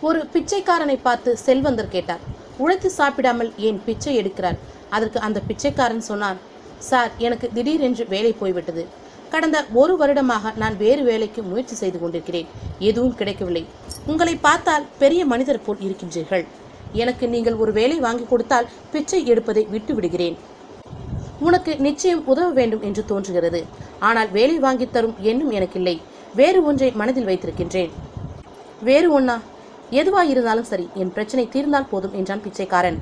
ஒரு பிச்சைக்காரனை பார்த்து செல்வந்தர் கேட்டார். உழைத்து சாப்பிடாமல் ஏன் பிச்சை எடுக்கிறார்? அதற்கு அந்த பிச்சைக்காரன் சொன்னான் சார் எனக்கு திடீரென்று வேலை போய்விட்டது. கடந்த ஒரு வருடமாக நான் வேறு வேலைக்கு முயற்சி செய்து கொண்டிருக்கிறேன். எதுவும் கிடைக்கவில்லை. உங்களை பார்த்தால் பெரிய மனிதர் போல் இருக்கின்றீர்கள். எனக்கு நீங்கள் ஒரு வேலை வாங்கி கொடுத்தால் பிச்சை எடுப்பதை விட்டு விடுகிறேன் உனக்கு நிச்சயம் உதவ வேண்டும் என்று தோன்றுகிறது. ஆனால் வேலை வாங்கித் தரும் எண்ணம் எனக்கில்லை. வேறு ஒன்றை மனதில் வைத்திருக்கின்றேன். வேறு ஒன்னா எதுவாக இருந்தாலும் சரி என் பிரச்சனை தீர்ந்தால் போதும் என்றான் பிச்சைக்காரன்.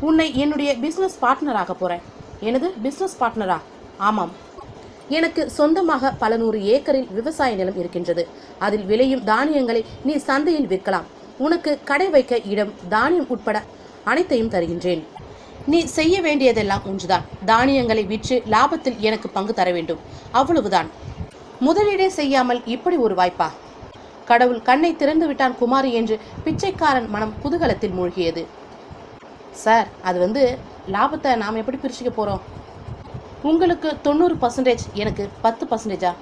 உன்னை என்னுடைய பிசினஸ் பார்ட்னராக போறேன். எனது பிசினஸ் பார்ட்னரா ஆமாம். எனக்கு சொந்தமாக பல நூறு ஏக்கரில் விவசாய நிலம் இருக்கின்றது. அதில் விளையும் தானியங்களை நீ சந்தையில் விற்கலாம். உனக்கு கடை வைக்க இடம் தானியம் உட்பட அனைத்தையும் தருகின்றேன். நீ செய்ய வேண்டியதெல்லாம் ஒன்றுதான் தானியங்களை விற்று லாபத்தில் எனக்கு பங்கு தர வேண்டும். அவ்வளவுதான். முதலீடே செய்யாமல் இப்படி ஒரு வாய்ப்பா? கடவுள் கண்ணை திறந்து விட்டான் குமாரி என்று பிச்சைக்காரன் மனம் குதூகலத்தில் மூழ்கியது. சார் அது வந்து லாபத்தை நாம் எப்படி பிரிச்சுக்க போகிறோம் உங்களுக்கு தொண்ணூறு பர்சன்டேஜ் எனக்கு பத்து பர்சன்டேஜா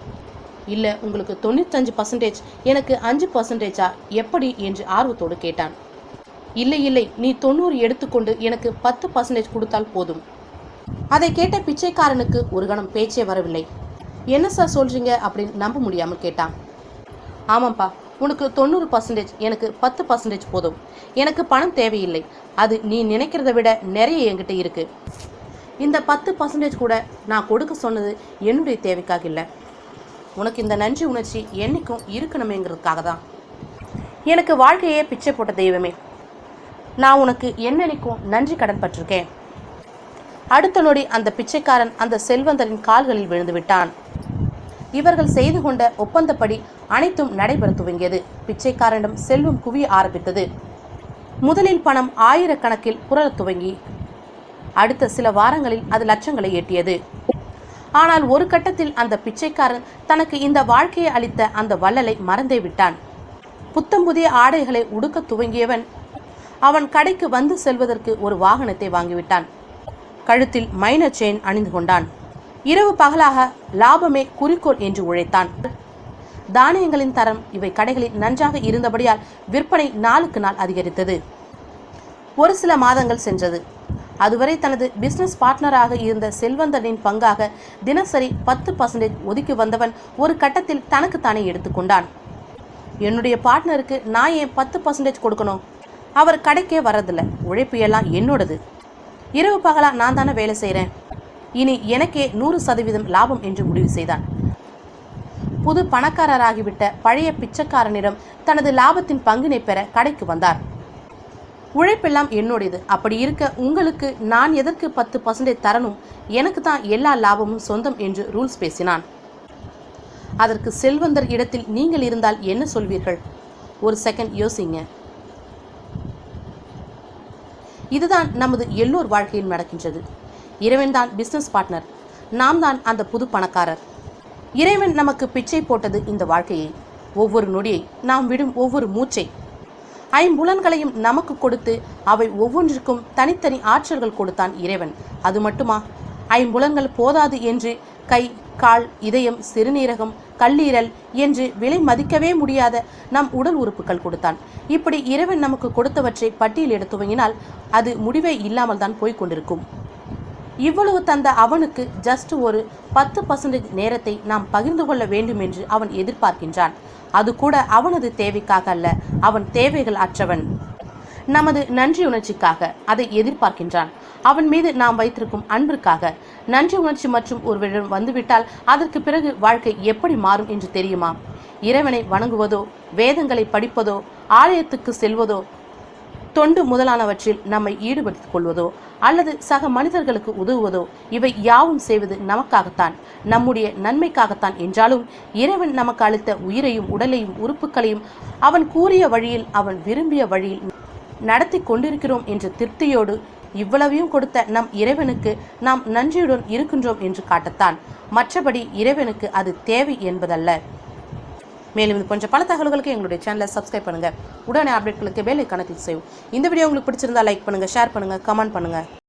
இல்லை உங்களுக்கு தொண்ணூத்தஞ்சு பர்சன்டேஜ் எனக்கு அஞ்சு பர்சன்டேஜா எப்படி? என்று ஆர்வத்தோடு கேட்டான். இல்லை இல்லை நீ தொண்ணூறு எடுத்துக்கொண்டு எனக்கு பத்து பர்சன்டேஜ் கொடுத்தால் போதும். அதை கேட்ட பிச்சைக்காரனுக்கு ஒரு கணம் பேச்சே வரவில்லை. என்ன சார் சொல்கிறீங்க அப்படின்னு நம்ப முடியாமல் கேட்டான். ஆமாம்ப்பா உனக்கு தொண்ணூறு பர்சன்டேஜ் எனக்கு பத்து பர்சன்டேஜ் போதும். எனக்கு பணம் தேவையில்லை. அது நீ நினைக்கிறத விட நிறைய என்கிட்ட இருக்கு. இந்த பத்து பர்சன்டேஜ் கூட நான் கொடுக்க சொன்னது என்னுடைய தேவைக்காக இல்லை. உனக்கு இந்த நன்றி உணர்ச்சி என்னைக்கும் இருக்கணுமேங்கிறதுக்காக தான். எனக்கு வாழ்க்கையே பிச்சை போட்ட தெய்வமே. நான் உனக்கு என்னென்னைக்கும் நன்றி கடன் பட்டிருக்கேன். அடுத்த நொடி அந்த பிச்சைக்காரன் அந்த செல்வந்தரின் கால்களில் விழுந்து விட்டான். இவர்கள் செய்து கொண்ட ஒப்பந்தப்படி அனைத்தும் நடைபெற துவங்கியது. பிச்சைக்காரனிடம் செல்வம் குவிய ஆரம்பித்தது. முதலில் பணம் ஆயிரக்கணக்கில் புரளத் துவங்கி அடுத்த சில வாரங்களில் அது லட்சங்களை எட்டியது. ஆனால் ஒரு கட்டத்தில் அந்த பிச்சைக்காரன் தனக்கு இந்த வாழ்க்கையை அளித்த அந்த வள்ளலை மறந்தே விட்டான். புத்தம் புதிய ஆடைகளை உடுக்கத் துவங்கியவன் அவன் கடைக்கு வந்து செல்வதற்கு ஒரு வாகனத்தை வாங்கிவிட்டான். கழுத்தில் மைனர் செயின் அணிந்து கொண்டான். இரவு பகலாக லாபமே குறிக்கோள் என்று உழைத்தான். தானியங்களின் தரம் இவை கடைகளில் நன்றாக இருந்தபடியால் விற்பனை நாளுக்கு நாள் அதிகரித்தது. ஒரு சில மாதங்கள் சென்றது. அதுவரை தனது பிசினஸ் பார்ட்னராக இருந்த செல்வந்தனின் பங்காக தினசரி பத்து பர்சன்டேஜ் ஒதுக்கி வந்தவன் ஒரு கட்டத்தில் தனக்குத்தானே எடுத்துக்கொண்டான் என்னுடைய பார்ட்னருக்கு நான் ஏன் பத்து பர்சன்டேஜ் கொடுக்கணும்? அவர் கடைக்கே வர்றதில்ல உழைப்பு எல்லாம் என்னோடது. இரவு பகலாக நான் தானே வேலை செய்கிறேன் இனி எனக்கே நூறு சதவீதம் லாபம் என்று முடிவு செய்தான். புது பணக்காரராகிவிட்ட பழைய பிச்சைக்காரனிடம் தனது லாபத்தின் பங்கினை பெற கடைக்கு வந்தார். உழைப்பெல்லாம் என்னுடையது அப்படி இருக்க உங்களுக்கு நான் எதற்கு பத்து பர்சன்டேஜ் தரணும்? எனக்கு தான் எல்லா லாபமும் சொந்தம் என்று ரூல்ஸ் பேசினான். அதற்கு செல்வந்தர் இடத்தில் நீங்கள் இருந்தால் என்ன சொல்வீர்கள்? ஒரு செகண்ட் யோசிங்க. இதுதான் நமது எல்லோர் வாழ்க்கையில் நடக்கின்றது. இறைவன் தான் பிஸ்னஸ் பார்ட்னர் நாம் தான் அந்த புது பணக்காரர். இறைவன் நமக்கு பிச்சை போட்டது இந்த வாழ்க்கையை. ஒவ்வொரு நொடியை நாம் விடும் ஒவ்வொரு மூச்சை. ஐம்புலன்களையும் நமக்கு கொடுத்து அவை ஒவ்வொன்றிற்கும் தனித்தனி ஆற்றல்கள் கொடுத்தான் இறைவன். அது மட்டுமா? ஐம்புலன்கள் போதாது என்று கை கால் இதயம் சிறுநீரகம் கல்லீரல் என்று விலை மதிக்கவே முடியாத நம் உடல் உறுப்புகள் கொடுத்தான். இப்படி இறைவன் நமக்கு கொடுத்தவற்றை பட்டியலிட துவங்கினால் அது முடிவே இல்லாமல் தான் போய்க் கொண்டிருக்கும். இவ்வளவு தந்த அவனுக்கு ஜஸ்ட் ஒரு பத்து பர்சன்டேஜ் நேரத்தை நாம் பகிர்ந்து கொள்ள வேண்டும் என்று அவன் எதிர்பார்க்கின்றான். அது கூட அவனது தேவைக்காக அல்ல அவன் தேவைகள் அற்றவன். நமது நன்றி உணர்ச்சிக்காக அதை எதிர்பார்க்கின்றான். அவன் மீது நாம் வைத்திருக்கும் அன்பிற்காக நன்றி உணர்ச்சி மற்றும் ஒருவரிடம் வந்துவிட்டால் அதற்கு பிறகு வாழ்க்கை எப்படி மாறும் என்று தெரியுமா? இறைவனை வணங்குவதோ வேதங்களை படிப்பதோ ஆலயத்துக்கு செல்வதோ தொண்டு முதலானவற்றில் நம்மை ஈடுபடுத்திக் கொள்வதோ அல்லது சக மனிதர்களுக்கு உதவுவதோ இவை யாவும் செய்வது நமக்காகத்தான் நம்முடைய நன்மைக்காகத்தான் என்றாலும் இறைவன் நமக்கு அளித்த உயிரையும் உடலையும் உறுப்புகளையும் அவன் கூறிய வழியில் அவன் விரும்பிய வழியில் நடத்தி கொண்டிருக்கிறோம் என்ற திருப்தியோடு இவ்வளவையும் கொடுத்த நம் இறைவனுக்கு நாம் நன்றியுடன் இருக்கின்றோம் என்று காட்டத்தான். மற்றபடி இறைவனுக்கு அது தேவை என்பதல்ல. மேலும் இது போன்ற பல தகவல்களுக்கு எங்களுடைய சேனலை சப்ஸ்கிரைப் பண்ணுங்க. உடனே அப்டேட்களுக்கு பெல் கணக்கில் செய்வோம் செய்யும் இந்த வீடியோ உங்களுக்கு பிடிச்சிருந்தா லைக் பண்ணுங்கள் ஷேர் பண்ணுங்கள் கமெண்ட் பண்ணுங்கள்